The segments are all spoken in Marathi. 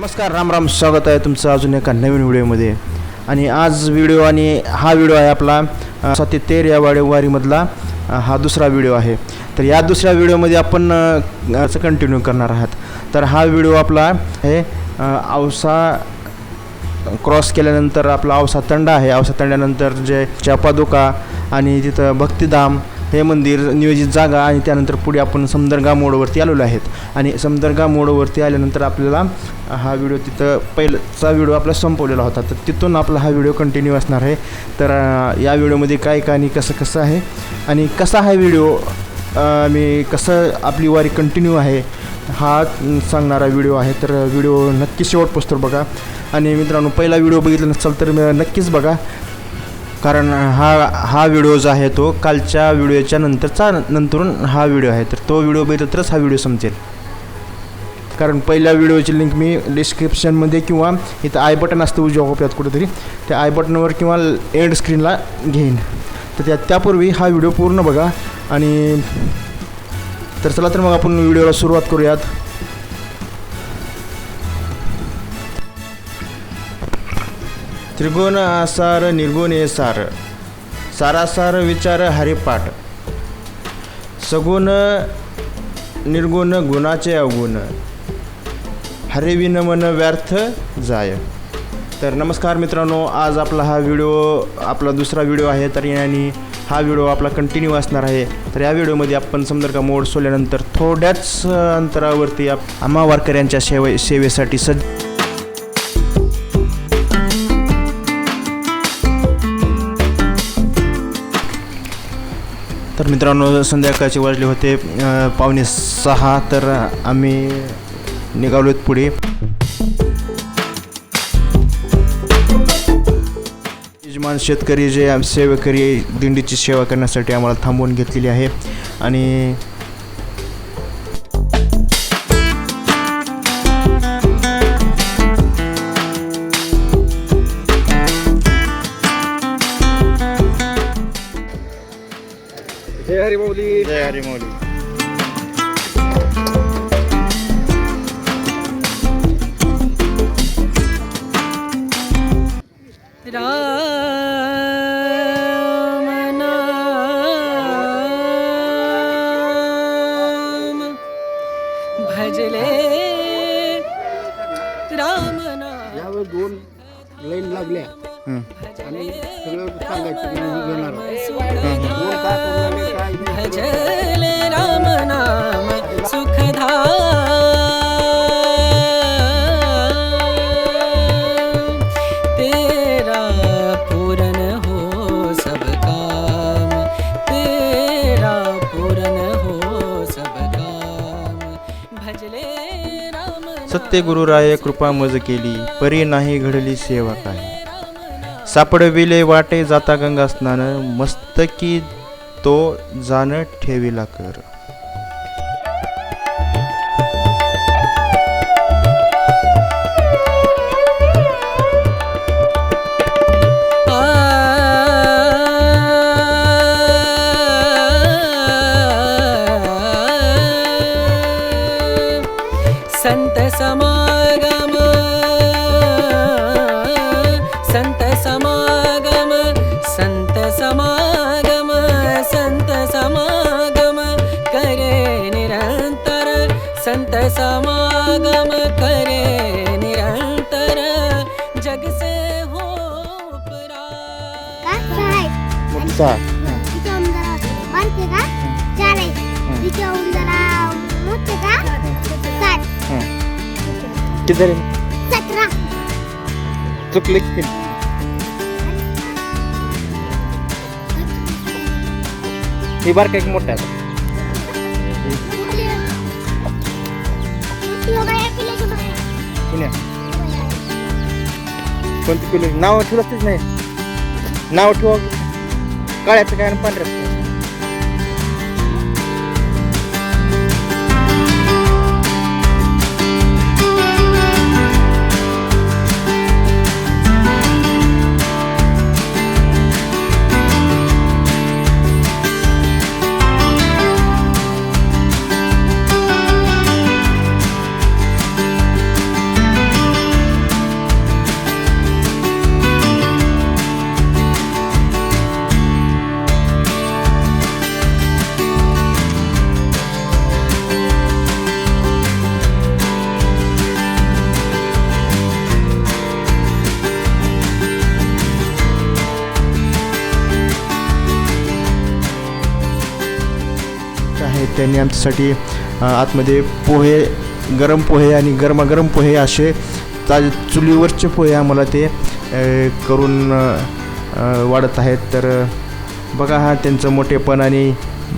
नमस्कार राम राम स्वागत आहे तुमचं अजून एका नवीन व्हिडिओमध्ये. आणि आज व्हिडिओ आणि हा व्हिडिओ आहे आपला अ, तेर या वाडेवारीमधला हा दुसरा व्हिडिओ आहे. तर या दुसऱ्या व्हिडिओमध्ये आपण असं कंटिन्यू करणार आहात. तर हा व्हिडिओ आपला हे औसा क्रॉस केल्यानंतर आपला औसा तंडा आहे. औसा तंड्यानंतर जे चापादुका आणि तिथं भक्तिधाम हे मंदिर नियोजित जागा आणि त्यानंतर पुढे आपण समदरगा मोडवरती आलेलो आहेत. आणि समदरगा मोडवरती आल्यानंतर आपल्याला हा व्हिडिओ तिथं पहिलाचा व्हिडिओ आपला संपवलेला होता. तर तिथून आपला हा व्हिडिओ कंटिन्यू असणार आहे. तर या व्हिडिओमध्ये काय काय आणि कसं कसं आहे? आणि कसा हा व्हिडिओ मी कसं आपली वारी कंटिन्यू आहे हा सांगणारा व्हिडिओ आहे. तर व्हिडिओ नक्की शेवट शेवटपोस्तर बघा. आणि मित्रांनो पहिला व्हिडिओ बघितला नसेल तर नक्कीच बघा. कारण हा हा व्हिडिओ जो आहे तो कालच्या व्हिडिओच्या नंतरचा नंतरून हा व्हिडिओ आहे. तर तो व्हिडिओ बघितला तरच हा व्हिडिओ समजेल कारण पहिल्या व्हिडिओची लिंक मी डिस्क्रिप्शनमध्ये किंवा इथं आय बटन असतं उजव्या कोपऱ्यात कुठेतरी त्या आय बटनवर किंवा एंड स्क्रीनला घेईन. तर त्या त्यापूर्वी हा व्हिडिओ पूर्ण बघा आणि तर चला तर मग आपण व्हिडिओला सुरुवात करूयात. त्रिगुण आसार निर्गुण सार. सारासार विचार हरिपाठ. सगुण निर्गुण गुणाचे अवगुण. हरिविन मन व्यर्थ जाय. तर नमस्कार मित्रांनो आज आपला हा व्हिडिओ आपला दुसरा व्हिडिओ आहे तर याने हा व्हिडिओ आपला कंटिन्यू असणार आहे. तर या व्हिडिओमध्ये आपण समजर का मोड सोडल्यानंतर थोड्याच अंतरावरती आप आम्हा वारकऱ्यांच्या सेवे सेवेसाठी सज्ज मित्रांनो संध्याकाळचे वाजले होते पावणे सहा तर आम्ही निघालोत पुढे. यजमान शेतकरी जे सेवेकरी दिंडीची सेवा करण्यासाठी आम्हाला थांबवून घेतलेली आहे. आणि जय जय हरिमौली ते सत्य गुरुराय कृपा मज केली परी नाही घडली सेवा काय सापडविले वाटे जाता गंगा स्नान मस्तकी तो जाण ठेविला कर. समागम करे निरंतर जग से हो मुक्ता बारके किती सतरा. चुकले. ही बार काही मोठा आहे. मोठी कोणती पिली नाव ठेवलंच नाही. नाव ठेवा. काळ्याचं काय आणि पांढऱ्याचं? आहेत त्यांनी आमच्यासाठी आतमध्ये पोहे गरम पोहे आणि गरमागरम पोहे असे ताज चुलीवरचे पोहे आम्हाला ते करून वाढत आहेत. तर बघा हा त्यांचं मोठेपण आणि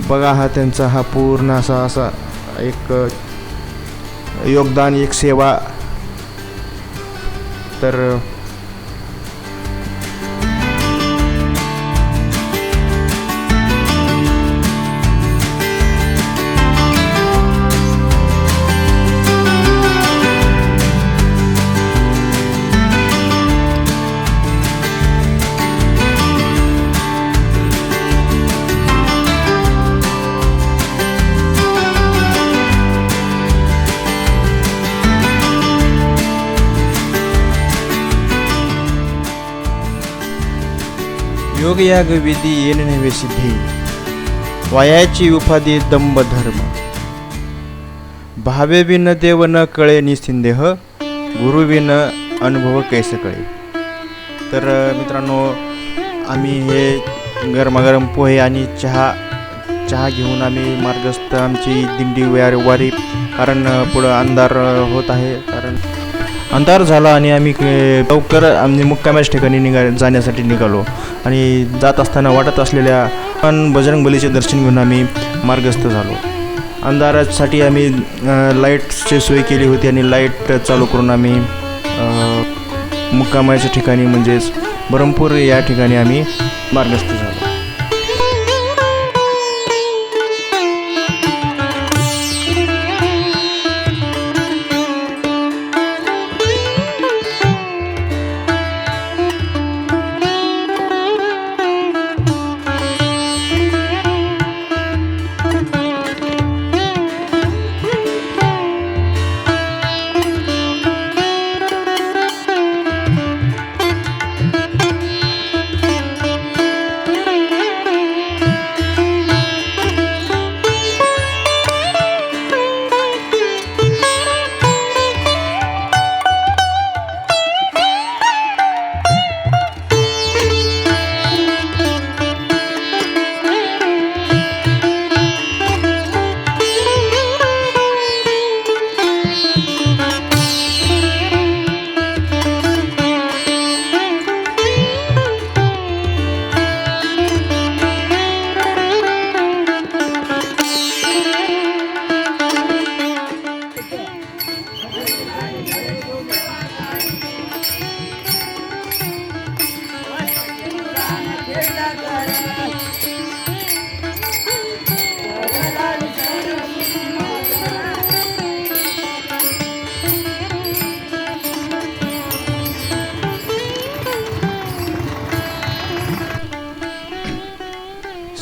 बघा हा त्यांचा हा पूर्ण असा असा एक योगदान एक सेवा. तर योग याग विधी येण नव्हे सिद्धी वायाची उपाधी दंभ धर्म भावे विन देव न कळे निसिंदेह गुरुविन अनुभव कैसे कळे तर मित्रांनो आम्ही हे गरमागरम पोहे आणि चहा चहा घेऊन आम्ही मार्गस्थ आमची दिंडी वारी वारी कारण पुढं अंधार होत आहे कारण अंधार झाला आणि आम्ही लवकर आम्ही मुक्कामाच्या ठिकाणी निघा जाण्यासाठी निघालो. आणि जात असताना वाटत असलेल्या पण बजरंगबलीचे दर्शन घेऊन आम्ही मार्गस्थ झालो. अंधारासाठी आम्ही लाईटची सोय केली होती आणि लाइट चालू करून आम्ही मुक्कामाच्या ठिकाणी म्हणजेच ब्रह्मपूर या ठिकाणी आम्ही मार्गस्थ झालो.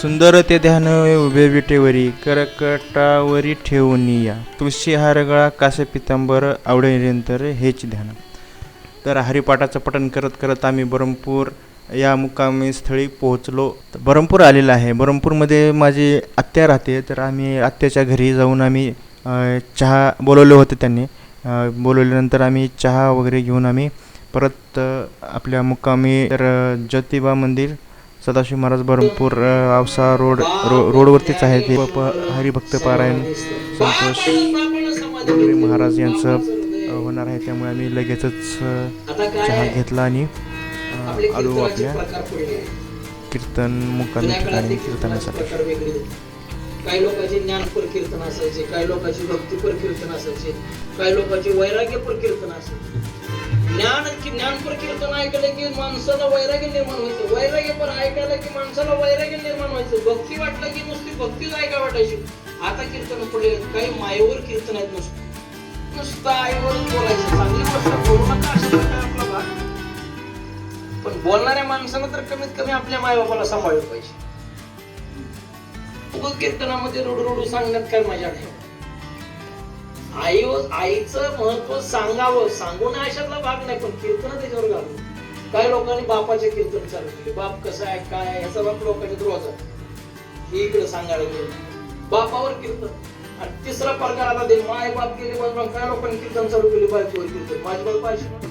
सुंदर ते ध्यान उभे विटेवरी करकटावरी ठेवून या. तुळशी हारगळा कासे पितांबर आवडेनंतर हेच ध्यान. तर हरिपाठाचं पठण करत करत आम्ही बरमपूर या मुक्कामी स्थळी पोहोचलो. तर बरमपूर आलेलं आहे. बरमपूरमध्ये माझी आत्या राहते. तर आम्ही आत्याच्या घरी जाऊन आम्ही चहा बोलवले होते त्यांनी. बोलवल्यानंतर आम्ही चहा वगैरे घेऊन आम्ही परत आपल्या मुक्कामी तर ज्योतिबा मंदिर सदाशिव महाराज बरमपूर आवसा रोड रो रोडवरतीच आहे ते प- हरिभक्त पारायण संतोष महाराज यांचं होणार आहे. त्यामुळे आम्ही लगेचच चहा घेतला आणि आलो आपल्या कीर्तन मुक्कामी ठिकाणी कीर्तनासाठी. काही लोकांचे ज्ञानपर कीर्तन असायचे काही लोकांची भक्तीपर कीर्तन असायचे काही लोकांचे वैराग्यपर कीर्तन असायचे. ज्ञान की ज्ञानपर कीर्तन ऐकलं की माणसाला वैराग्य निर्माण व्हायचं. वैराग्य पण ऐकायला की माणसाला वैराग्य निर्माण व्हायचं. भक्ती वाटलं की नुसती भक्तीच ऐका वाटायची. आता कीर्तन पडले काही मायेवर कीर्तन आहेत नुसतं. नुसतं आईवर बोलायचं. चांगली गोष्ट बोलू नका आपला भाग पण बोलणाऱ्या माणसानं तर कमीत कमी आपल्या मायबापाला सांभाळलं पाहिजे. उगाच कीर्तनामध्ये रुडू रुडू सांगण्यात काय मजा नाही. आई आईचं महत्त्व सांगावं. सांगून अशातला भाग नाही पण कीर्तन त्याच्यावर घालू काही लोकांनी बापाचे कीर्तन चालू केले. बाप कसा आहे काय आहे ह्याचा बाप लोकांच्या द्रोजा हे इकडे सांगायला गेलं. बापावर कीर्तन. आणि तिसरा प्रकार आता दे माय बाप केले बाजूला काय लोकांनी कीर्तन चालू केले? बायकोवर कीर्तन. माझी बाप पाहिजे